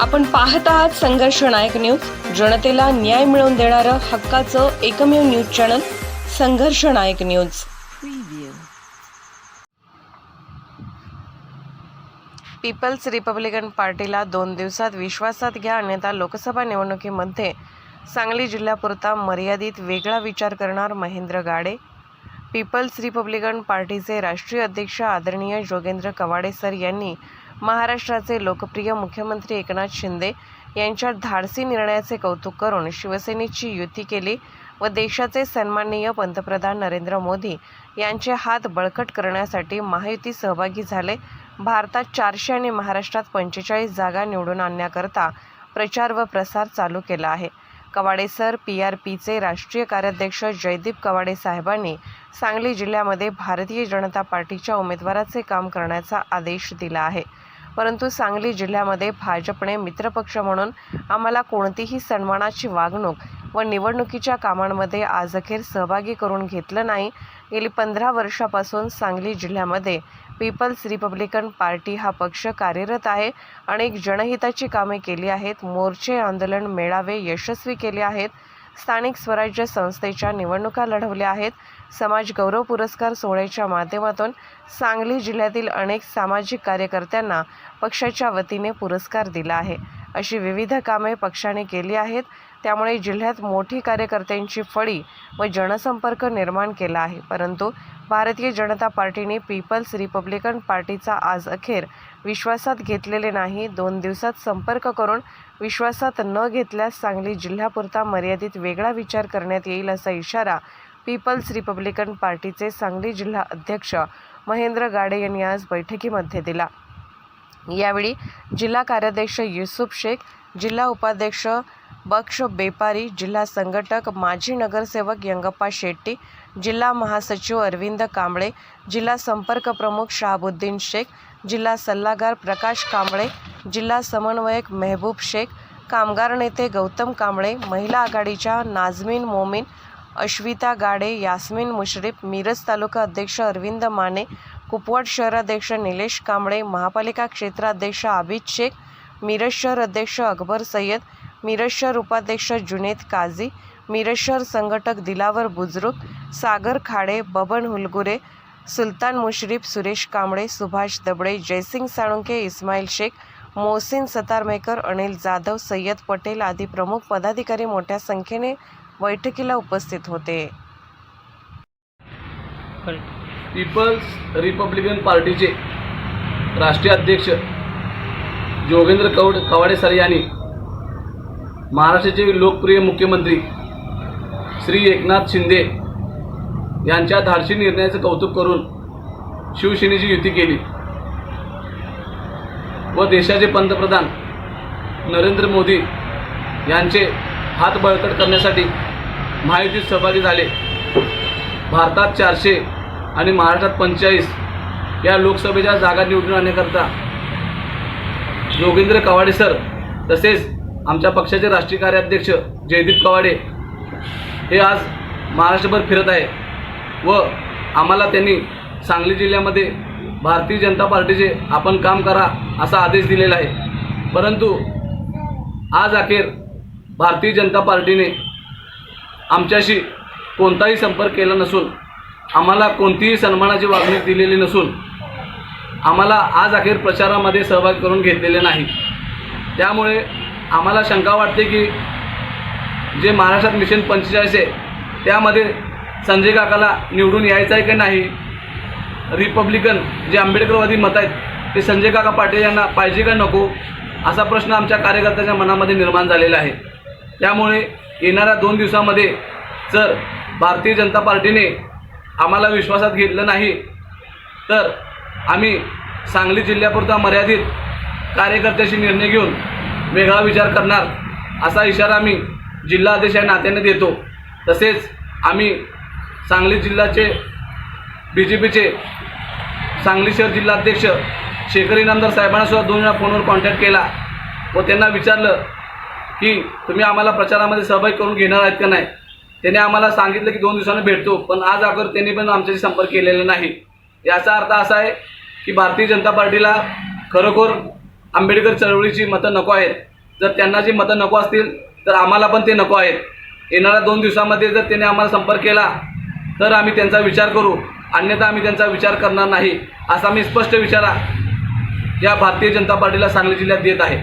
आपण पाहत आहात संघर्ष नायक न्यूज. जनतेला न्याय मिळवून देणारं हक्काचं एकमेव न्यूज चॅनल संघर्ष नायक न्यूज. पीपल्स रिपब्लिकन पार्टीला दोन दिवसात विश्वासात घ्या अन्यथा लोकसभा निवडणुकीमध्ये सांगली जिल्ह्यापुरता मर्यादित वेगळा विचार करणार महेंद्र गाडे. पीपल्स रिपब्लिकन पार्टीचे राष्ट्रीय अध्यक्ष आदरणीय जोगेंद्र कवाडे सर यांनी महाराष्ट्राचे लोकप्रिय मुख्यमंत्री एकनाथ शिंदे यांच्या धाडसी निर्णयाचे कौतुक करून शिवसेनेची युती केली व देशाचे सन्माननीय पंतप्रधान नरेंद्र मोदी यांचे हात बळकट करण्यासाठी महायुती सहभागी झाले. भारतात चारशे आणि महाराष्ट्रात पंचेचाळीस जागा निवडून आणण्याकरता प्रचार व प्रसार चालू केला आहे. कवाडे सर पी आर पीचे राष्ट्रीय कार्याध्यक्ष जयदीप कवाडे साहेबांनी सांगली जिल्ह्यामध्ये भारतीय जनता पार्टीच्या उमेदवाराचे काम करण्याचा आदेश दिला आहे. परंतु सांगली जिल्ह्यामध्ये भाजपने मित्रपक्ष म्हणून आम्हाला कोणतीही सन्मानाची वागणूक व निवडणुकीच्या कामांमध्ये आज अखेर सहभागी करून घेतलं नाही. गेली पंधरा वर्षापासून सांगली जिल्ह्यामध्ये पीपल्स रिपब्लिकन पार्टी हा पक्ष कार्यरत आहे. अनेक जनहिताची कामे केली आहेत. मोर्चे आंदोलन मेळावे यशस्वी केले आहेत. स्थानिक स्वराज्य संस्थेच्या निवडणुका लढवल्या आहेत. समाज गौरव पुरस्कार सोहळ्याच्या माध्यमातून सांगली जिल्ह्यातील अनेक सामाजिक कार्यकर्त्यांना पक्षाच्या वतीने पुरस्कार दिला आहे. अशी विविध कामे पक्षाने केली आहेत. त्यामुळे जिल्ह्यात मोठी कार्यकर्त्यांची फळी व जनसंपर्क निर्माण केला आहे. परंतु भारतीय जनता पार्टीने पीपल्स रिपब्लिकन पार्टीचा आज अखेर विश्वासात घेतलेले नाही. दोन दिवसात संपर्क करून विश्वासात न घेतल्यास सांगली जिल्ह्यापुरता मर्यादित वेगळा विचार करण्यात येईल असा इशारा पीपल्स रिपब्लिकन पार्टीचे सांगली जिल्हा अध्यक्ष महेंद्र गाडे यांनी आज बैठकीमध्ये दिला. यावेळी जिल्हा कार्याध्यक्ष युसुफ शेख जिल्हा उपाध्यक्ष बक्ष बेपारी जिल्हा संघटक माजी नगरसेवक यंगप्पा शेट्टी जिल्हा महासचिव अरविंद कांबळे जिल्हा संपर्क प्रमुख शहाबुद्दीन शेख जिल्हा सल्लागार प्रकाश कांबळे जिल्हा समन्वयक मेहबूब शेख कामगार नेते गौतम कांबळे महिला आघाडीच्या नाझमीन मोमीन अश्विता गाडे यास्मिन मुश्रीफ मिरज तालुका अध्यक्ष अरविंद माने कुपवाड शहराध्यक्ष निलेश कांबळे महापालिका क्षेत्राध्यक्ष आबिद शेख मिरज शहर अध्यक्ष अकबर सय्यद मिरजशहर उपाध्यक्ष जुनेद काझी मिरजशहर संघटक दिलावर बुजरुक सागर खाडे बबन हुलगुरे सुलतान मुश्रीफ सुरेश कांबळे सुभाष दबडे जयसिंग साळुंके इस्माईल शेख मोहसिन सतारमेकर अनिल जाधव सय्यद पटेल आदी प्रमुख पदाधिकारी मोठ्या संख्येने बैठकीला उपस्थित होते. पीपल्स रिपब्लिकन पार्टीचे राष्ट्रीय अध्यक्ष जोगेंद्र कवड कवाडे सर यांनी महाराष्ट्राचे लोकप्रिय मुख्यमंत्री श्री एकनाथ शिंदे यांच्या धाडशी निर्णयाचं कौतुक करून शिवसेनेची युती केली. व देशाचे पंतप्रधान नरेंद्र मोदी यांचे हात बळकट करण्यासाठी महायुतीत सहभागी झाले. भारतात चारशे आणि महाराष्ट्रात पंचेचाळीस या लोकसभेच्या जागा निवडून आणण्याकरता जोगेंद्र कवाडे सर तसेच आमच्या पक्षाचे राष्ट्रीय कार्याध्यक्ष जयदीप कवाडे हे आज महाराष्ट्रभर फिरत आहे व आम्हाला त्यांनी सांगली जिल्ह्यामध्ये भारतीय जनता पार्टीचे आपण काम करा असा आदेश दिलेला आहे. परंतु आज अखेर भारतीय जनता पार्टीने आमच्याशी कोणताही संपर्क केला नसून आम्हाला कोणतीही सन्मानाची वागणूक दिलेली नसून आम्हाला आज अखेर प्रचारामध्ये सहभाग करून घेतलेले नाही. त्यामुळे आम्हाला शंका वाटते की जे महाराष्ट्रात मिशन पंचेचाळीस आहे त्यामध्ये संजय काकाला निवडून यायचं आहे की नाही? रिपब्लिकन जे आंबेडकरवादी मत आहेत ते संजय काका पाटील यांना पाहिजे का नको? असा प्रश्न आमच्या कार्यकर्त्याच्या मनामध्ये निर्माण झालेला आहे. त्यामुळे येणाऱ्या दोन दिवसामध्ये जर भारतीय जनता पार्टीने आम्हाला विश्वासात घेतलं नाही तर आम्ही सांगली जिल्ह्यापुरता मर्यादित कार्यकर्त्याशी निर्णय घेऊन वेगळा विचार करणार असा इशारा आम्ही जिल्हा अध्यक्ष या नात्याने देतो. तसेच आम्ही सांगली जिल्ह्याचे बी जे पीचे सांगली शहर जिल्हाध्यक्ष शेखर इनामदार साहेबांना सुद्धा दोन वेळा फोनवर कॉन्टॅक्ट केला व त्यांना विचारलं की तुम्ही आम्हाला प्रचारामध्ये सहभागी करून घेणार आहेत का नाही? त्याने आम्हाला सांगितलं की दोन दिवसांनी भेटतो पण आज अगर त्यांनी पण आमच्याशी संपर्क केलेला नाही. याचा अर्थ असा आहे की भारतीय जनता पार्टीला खरोखर आंबेडकर चळवळीची मतं नको आहेत. जर त्यांना जी मतं नको असतील तर आम्हाला पण ते नको आहेत. येणाऱ्या दोन दिवसामध्ये जर त्याने आम्हाला संपर्क केला तर आम्ही त्यांचा विचार करू. अन्यथा आम्ही त्यांचा विचार करणार नाही असा मी स्पष्ट विचारा या भारतीय जनता पार्टीला सांगली जिल्ह्यात देत आहे.